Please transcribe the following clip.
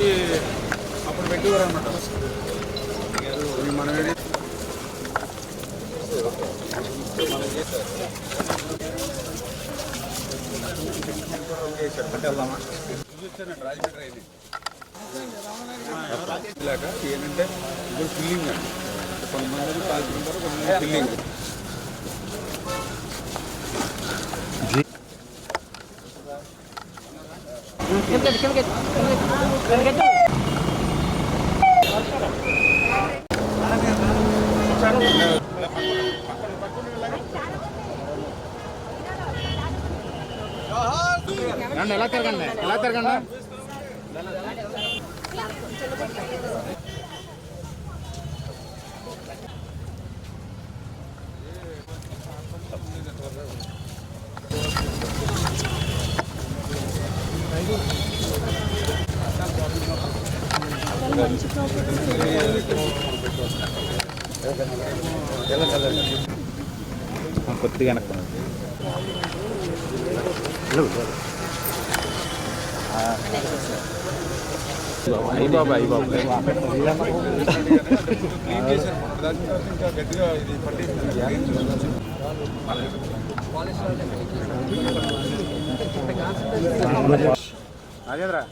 గడ్డి అనమాట మనం ఏంటి అంటే రాజమండ్రి అయింది ఏంటంటే ఇప్పుడు ఫిల్లింగ్ అండి కొంతమంది కాల్చుకుంటారు కొంతమంది ఫిల్లింగ్ రండి ఎలా తిరగండి? ఎలా తిరగండి? కొద్దిగా వెనక్కి. అయ్యి బాబా అయ్యి గట్టిగా Allá atrás.